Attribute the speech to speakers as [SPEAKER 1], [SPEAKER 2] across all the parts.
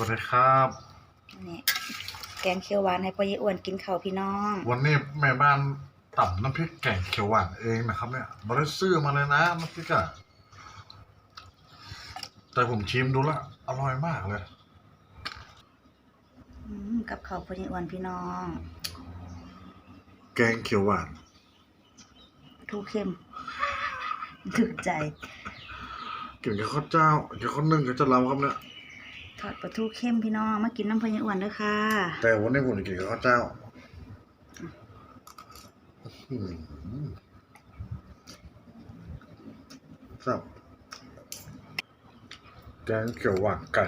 [SPEAKER 1] วัสดีครับ
[SPEAKER 2] นี่แกงเขียวหวานให้พ่อเยอ้วนกินข้าวพี่น้อง
[SPEAKER 1] วันนี้แม่บ้านต่ำน้ำพริกแกงเขียวหวานเองนะครับ เนี่ยบริซื้อมาเลยนะน้ำพริกอะแต่ผมชิมดูและอร่อยมากเลย
[SPEAKER 2] อืมกับข้าวพ่อเยอ้วนพี่น้อง
[SPEAKER 1] แกงเขียวหวาน
[SPEAKER 2] ทูเข้มถึกใจ
[SPEAKER 1] กินกับข้าวเจ้ากินกับข้าวนึ่งกับเจ้าลำครับเนี่ย
[SPEAKER 2] ทอดปลาทูเข้มพี่น้อง มากินน้ำพ่อเยอ้วนเด้อค่ะ
[SPEAKER 1] แต่วันนี้ผมจะกินกับข้าวเจ้าอืมครับแกงเขียวหวานไก่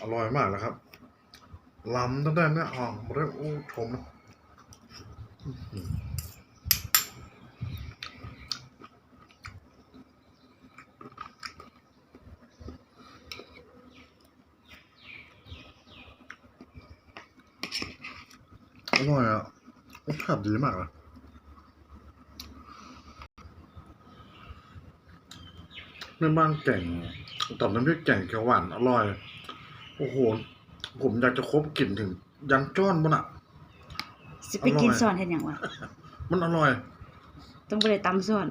[SPEAKER 1] อร่อยมากนะครับ ล้ำตั้งแต่เนี่ยอ๋อมาได้อู้ชมนะ อื้อหืออร่อยอะรสชาติดีมากเลยแม่บ้านแก่งตอบน้ำพริกแก่งเขียวหวานอร่อย โอ้โห ผมอยากจะคบกลิ่นถึง ยันจ้อนมันอะ
[SPEAKER 2] สิไปกิน
[SPEAKER 1] อร่อย
[SPEAKER 2] ซ้อนเฮ็ดหยังวะ
[SPEAKER 1] มันอร่อย
[SPEAKER 2] ต้องไปเลยตำซ้อน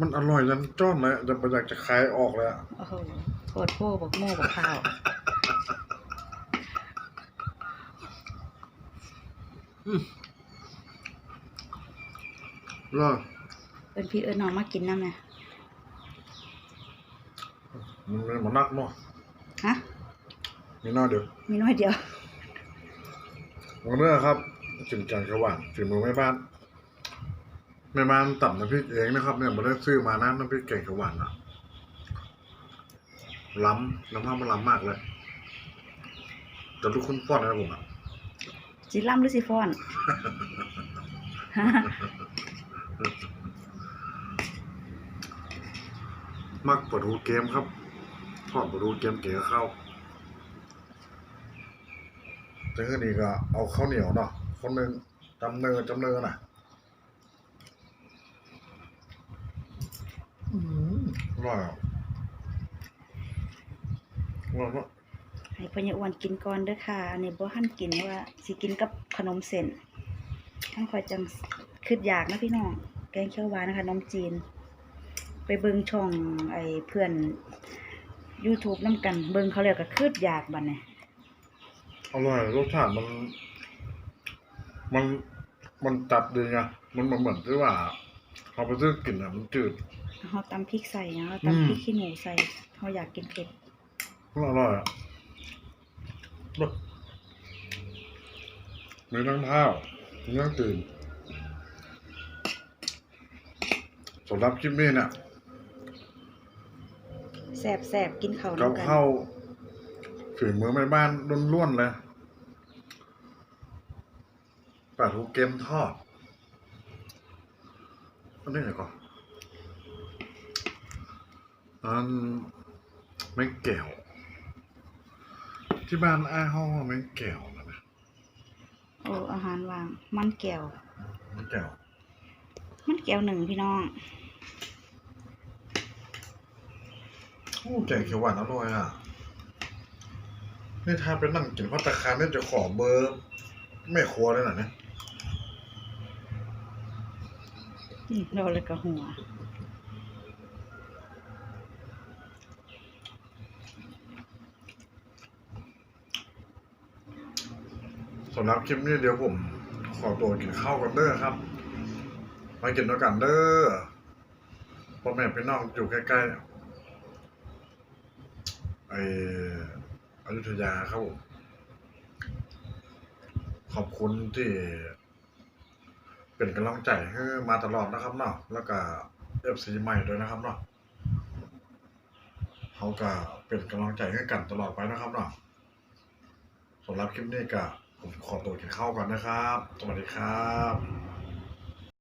[SPEAKER 1] มันอร่อยยันจ้อนเลยจะอยากจะคายออกเลยอะ
[SPEAKER 2] โอ้โหโคตรโพ่บักโม่บักข้าว
[SPEAKER 1] รอ
[SPEAKER 2] เอิ้นพี่เอิ้นน้องมากินน้ำนะ
[SPEAKER 1] มันไม่มานักเนาะ
[SPEAKER 2] ฮะ
[SPEAKER 1] มีหน้าเดียว
[SPEAKER 2] มีน้อยเดียว
[SPEAKER 1] วันนี้ครับกินแกงเขียวหวานฝีมือแม่บ้านแม่บ้านตับน้ำพริกเองนะครับเนี่ยไม่ได้ซื้อมานะน้ำพริกแกงเขียวหวานนะล้ำน้ำผ้ามันล้ำมากเลยแต่ทุกคนป้อนนะผมอะ
[SPEAKER 2] สิล่ำหรือสิฟ้อน
[SPEAKER 1] มักเปิดหูเกมครับทอดเปิดหูเกมเก๋กับข้าวแต่ก็นี่ก็เอาข้าวเหนียวเนาะคนหนึ่งจำเนินจำเนินน่ะอืมอร่อยอะอร่อยมาก
[SPEAKER 2] ให้พ่อเยอ้วนกินก่อนเด้อค่ะอันนี้บ่ทันกินว่าสิกินกับขนมเส้นทั้งคอยจังคิดอยากนะพี่น้องแกงเขียวหวานนะคะนมจีน ไปเบิ่งช่องไอ้เพื่อน YouTube นํกันเบิ่งเขาแล้วก็คิดอยากบัดนี้
[SPEAKER 1] อร่อยรสชาติมัน มันมันจัดดีไงมันมันเหมือนที่ว่าเราไปซื้อกินอะมันจืด
[SPEAKER 2] เฮาตำพริกใส่นะเฮา
[SPEAKER 1] อืม
[SPEAKER 2] ตำพริกขี้หนูใส่เฮาอยากกินเผ็ด
[SPEAKER 1] มันอร่อยอะ รสมีทั้งข้าวมีทั้งตื่นสำหรับคลิปนี้เนี่ย
[SPEAKER 2] แซ่บๆกินข้าว
[SPEAKER 1] กับ
[SPEAKER 2] นำกัน
[SPEAKER 1] ข้าวฝีมือแม่บ้านล้วนๆเลยปลาทูเกมทอดอันนี้ไหนก่อนอันไม่แก้ว ที่บ้านอ้ายห้องว่าไม่แก้วนะนะ
[SPEAKER 2] โอ้อาหารวาง มันแก้ว
[SPEAKER 1] ไม่แก้ว
[SPEAKER 2] มันแก้วหนึ่งพี่น้อง
[SPEAKER 1] โอ้แกงเขียวหวานอร่อยอะนี่ถ้าเป็นนั่งกินพัตตาคารนี่จะขอเบอร์แม่ครัวเลยนะเนี่ย
[SPEAKER 2] อืมเราเลยกระหัว
[SPEAKER 1] สำหรับคลิปนี้เดี๋ยวผม ขอตัวกินข้าวกันเด้อครับ มากินด้วยกันเด้อพ่อแม่พี่น้องอยู่ใกล้ๆไออยุธยาครับผมขอบคุณที่ เป็นกำลังใจให้มาตลอดนะครับเนาะแล้วก็เอฟซีใหม่ด้วยนะครับเนาะเขาก็เป็นกำลังใจให้กันตลอดไปนะครับเนาะสำหรับคลิปนี้ก็ ผมขอตัวกินข้าวก่อนนะครับ สวัสดีครับ